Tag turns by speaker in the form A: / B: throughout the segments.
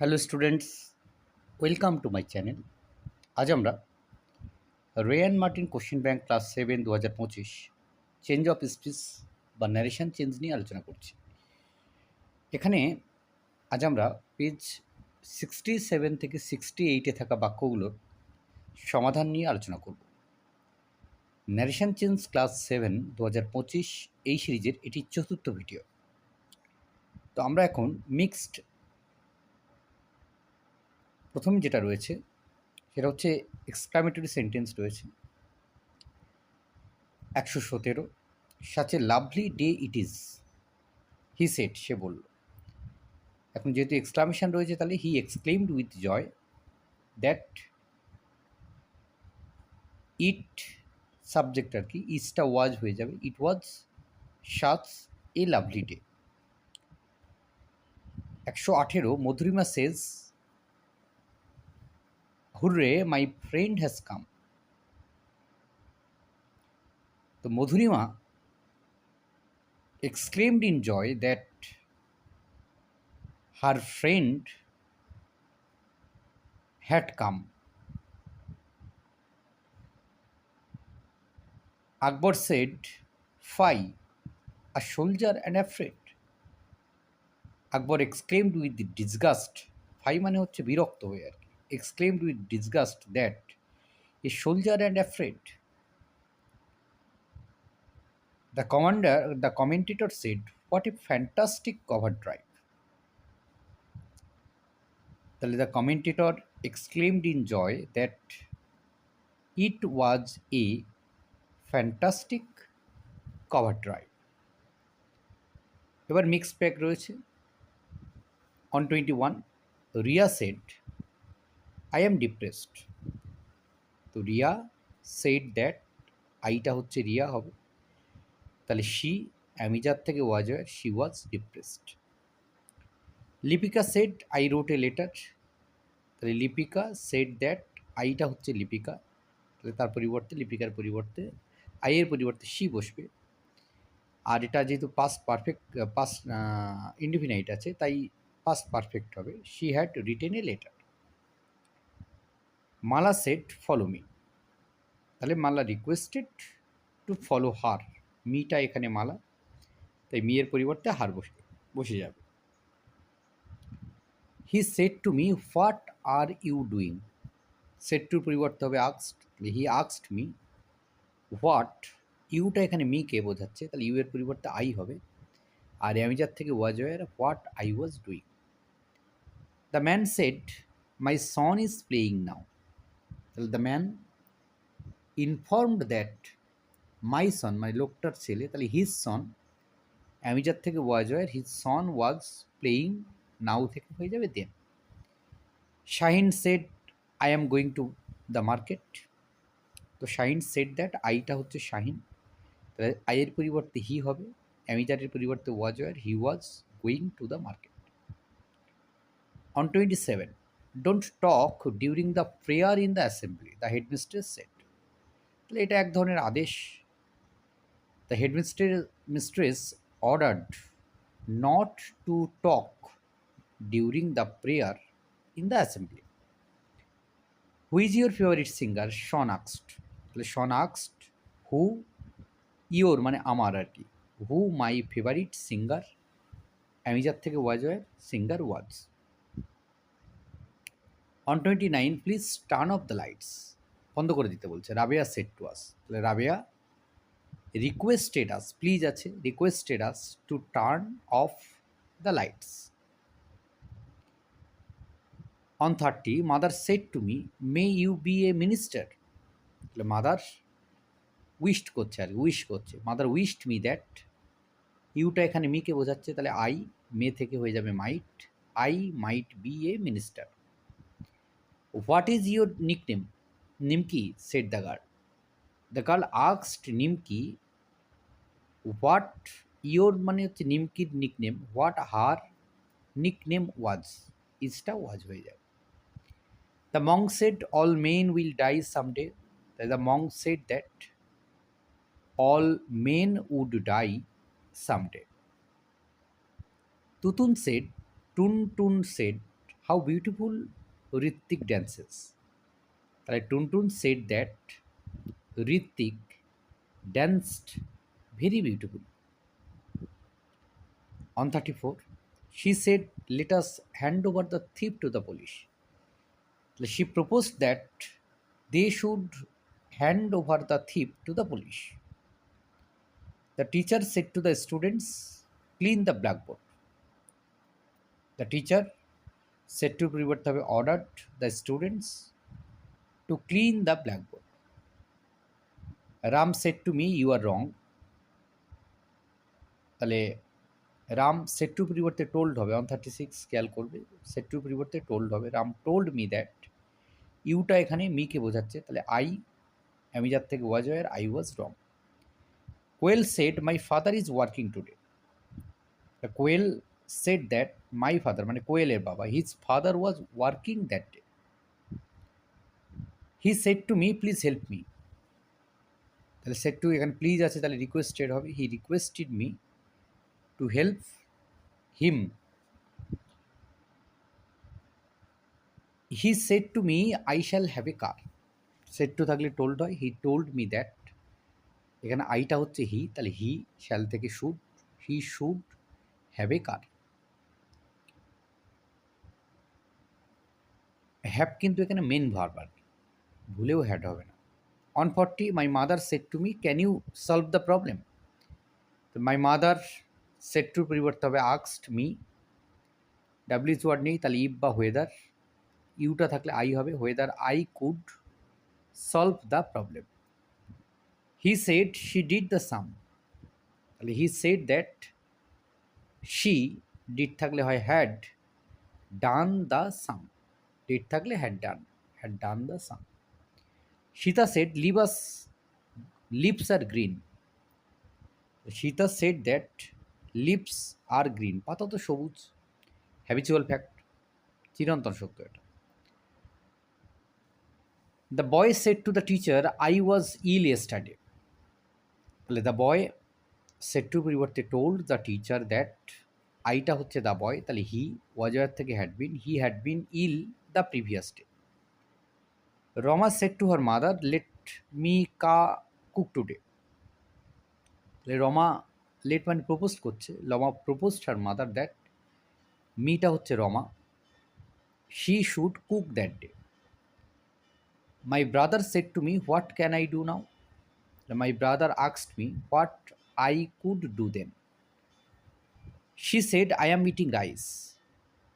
A: Hello students, welcome to my channel. আজ আমরা Ray and Martin question bank class seven দু হাজার পঁচিশ চেঞ্জ অফ স্পিচ বা ন্যারেশন চেঞ্জ নিয়ে আলোচনা করছি। এখানে আজ আমরা পেজ সিক্সটি সেভেন থেকে সিক্সটি এইটে থাকা বাক্যগুলোর সমাধান নিয়ে আলোচনা করব। ন্যারেশন চেঞ্জ ক্লাস সেভেন দু হাজার পঁচিশ এই সিরিজের এটি চতুর্থ ভিডিও। তো আমরা এখন মিক্সড প্রথম যেটা রয়েছে, সেটা হচ্ছে এক্সক্লামেটরি সেন্টেন্স রয়েছে। একশো সতেরো such lovely day it is he said সে বলল। এখন যেহেতু এক্সক্লামেশন রয়েছে, তাহলে he exclaimed with joy that it subject আর কি ইজটা ওয়াজ হয়ে যাবে। It was such a lovely day একশো আঠেরো, Madhurima says hurray my friend has come তো Madhurima exclaimed in joy that her friend had come. Akbar said, Fie, a soldier and afraid. Akbar exclaimed with disgust fie মানে হচ্ছে বিরক্ত হয়ে আর কি exclaimed with disgust that a soldier and afraid the commander the commentator said what a fantastic cover drive তাহলে the commentator exclaimed in joy that it was a fantastic cover drive এবার mix pack রয়েছে। On twenty one Riya said I am depressed তো Riya said that আইটা হচ্ছে রিয়া হবে। তাহলে she am is are থেকে was were she was depressed Lipika said I wrote a letter তাহলে Lipika shed that আইটা হচ্ছে লিপিকা। তাহলে তার পরিবর্তে, লিপিকার পরিবর্তে আইয়ের পরিবর্তে শি বসবে। আর এটা যেহেতু পাস্ট পারফেক্ট পাস্ট ইন্ডিফিনাইট আছে, তাই পাস্ট পারফেক্ট হবে। She had written a letter Mala said follow me তাহলে Mala requested to follow her মিটা এখানে মালা। তাই মিয়ের পরিবর্তে হার বসে বসে যাবে। He said to me what are you doing said টুর পরিবর্তে হবে আক্সড হি আক্সড মি হোয়াট ইউটা এখানে মিকে বোঝাচ্ছে? তাহলে ইউ এর পরিবর্তে আই হবে। আর অ্যামিজার থেকে was were what I was doing the man said my son is playing now তাহলে the man informed that my son মানে লোকটার ছেলে, তাহলে his son am is are থেকে was were his son was playing now থেকে হয়ে যাবে then Shahin said I am going to the market তো শাহিন সেট দ্যাট আইটা হচ্ছে শাহিন। তাহলে আইয়ের পরিবর্তে হি হবে অ্যামিজারের পরিবর্তে was were he was going to the market on twenty seven don't talk during the prayer in the assembly the headmistress said তাহলে এটা এক ধরনের আদেশ। The headmistress mistress ordered not to talk during the prayer in the assembly who is your favourite singer Sean আক্সড তাহলে শন আক্সড who your মানে আমার আর কি। Who my favourite singer am is are থেকে was were singer was on twenty nine please turn off the lights বন্ধ করে দিতে বলছে। রাবেয়া সেট টু আস তাহলে রাবেয়া রিকোয়েস্টেড আস প্লিজ আছে requested us to turn off the lights on thirty mother said to me may you be a minister তাহলে mother wished করছে আর wish করছে। মাদার উইস্ট মি দ্যাট ইউটা এখানে মিকে বোঝাচ্ছে। তাহলে আই মে থেকে হয়ে যাবে might I might be a minister what is your nickname? Nimki said the girl. The girl আক্সড Nimki what your মানে হচ্ছে নিমকির nickname. What her nickname was. ইজটা was হয়ে যাবে the monk said all men will die someday. The monk said that all men would die someday. Tutun said, Tun Tun said, how beautiful Hrithik dances তাহলে Tuntun said that Hrithik danced very beautiful on thirty four she said, Let us hand over the thief to the police. She proposed that they should hand over the thief to the police. The teacher said to the students, Clean the blackboard. The teacher said to Privartave ordered the students to clean the blackboard. Ram said to me, You are wrong. তাহলে Ram said to পরিবর্তে told হবে। One thirty six খেয়াল করবে। Said to পরিবর্তে told হবে। Ram told me that ইউটা এখানে মিকে বোঝাচ্ছে। তাহলে আই আমি যার থেকে was were I was wrong Koel said my father is working today Koel said that my father মানে কোয়েলের বাবা his father was working that day he said to me please help me তাহলে said to এখানে please আছে তাহলে requested হবে। He requested me to help him. He said to me, I shall have a car. Said to থাকলে told হয়। He told me that এখানে আইটা হচ্ছে হি তাহলে হি শ্যাল থেকে should he should have a car have কিন্তু এখানে main verb আর ভুলেও হ্যাড হবে না। On forty my mother said to me can you solve the problem তো মাই মাদার সেট টুর পরিবর্তে হবে আক্সড মি ডাব্লিউস ওয়ার্ড নেই, তাহলে ইফ বা ওয়েদার ইউটা থাকলে আই হবে whether I could solve the problem he said she did the sum তাহলে he said that she did থাকলে হয় had done the sum did থাকলে had done had done the sum Sita said leaves leaves are green Sita said that leaves are green পাতা তো সবুজ। Habitual fact চিরন্তন সত্য এটা। The boy said to the teacher I was ill yesterday তাহলে the boy said to পরিবর্তে told the teacher that আইটা হচ্ছে দ্য বয় তাহলে হি ওয়াজয়ার থেকে had been he had been ill the previous day Rama said to her mother let me কা cook today Rama let মানে propose করছে, Rama propose her mother that মিটা হচ্ছে Rama she should cook that day my brother said to me what can I do now my brother আক্সড me what I could do then she said I am meeting rice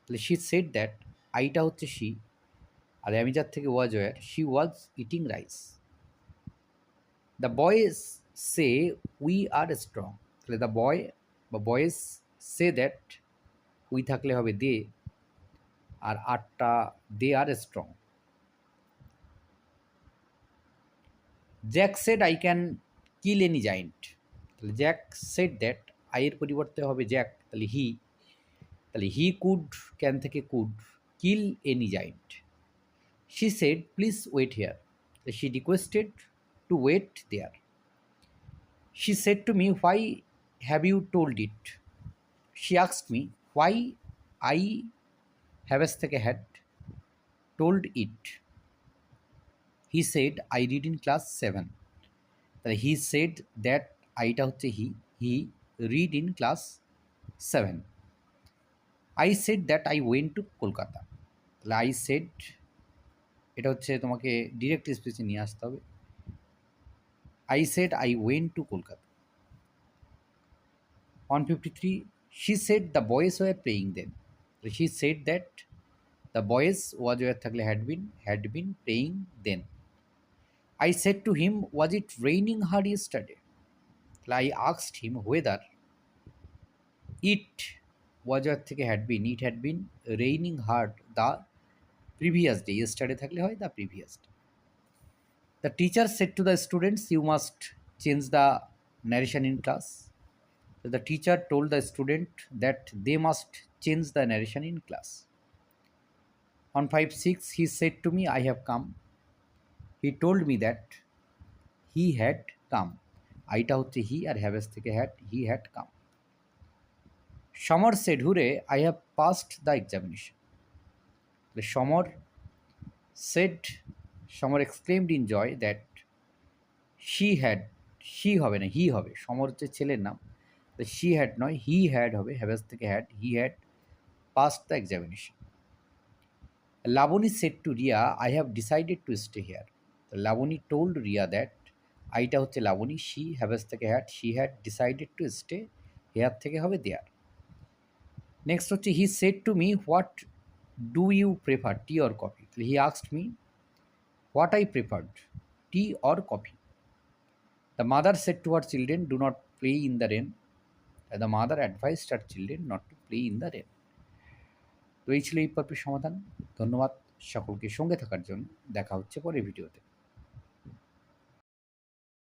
A: তাহলে she said that আইটা হচ্ছে she আর আমি যার থেকে was were she was eating rice the boys say we are strong তাহলে the boy বা boys say that we থাকলে হবে দে আর আটটা they are strong Jack said I can kill any giant তাহলে জ্যাক সেড দ্যাট আইয়ের পরিবর্তে হবে Jack, তাহলে হি তাহলে হি কুড, ক্যান থেকে could, kill any giant she said, please wait here she requested to wait there she said to me, why have you told it? She asked me why I have থেকে had told it. He said I read in class 7. তাহলে he said that আইটা হচ্ছে he he read in class seven I said that I went to Kolkata তাহলে I said এটা হচ্ছে তোমাকে direct স্পিচে নিয়ে আসতে হবে I said I went to Kolkata 153 she said the boys were playing then she said that the boys was where থাকলে had been had been playing then I said to him was it raining hard yesterday I asked him whether it where থেকে had been it had been raining hard the previous day yesterday থাকলে হয় the previous day the teacher said to the students you must change the narration in class the teacher told the student that they must change the narration in class. On 5 6, he said to me, I have come. He told me that he had come. আইটা হচ্ছে he আর haves থেকে had he had come. Samar said hurray I have passed the examination. Samar said, Samar exclaimed in joy that she had, she হবে না, he হবে। সমর হচ্ছে ছেলের নাম। তো শি হ্যাড নয়, হি হ্যাড হবে, হ্যাভেস থেকে had he had pass the examination. Laboni said to Riya, I have decided to stay here. Laboni told Riya that আইটা হচ্ছে লাবণী। শি হ্যাভেস থেকে had she had decided to stay here থেকে হবে there next হচ্ছে he said to me what do you prefer tea or coffee he আক্সড me what I preferred tea or coffee the mother said to our children do not play in the rain the mother advised our children not to play in the rain তো এই ছিল এই পর্বের সমাধান। ধন্যবাদ সকলকে সঙ্গে থাকার জন্য। দেখা হচ্ছে পরের ভিডিওতে।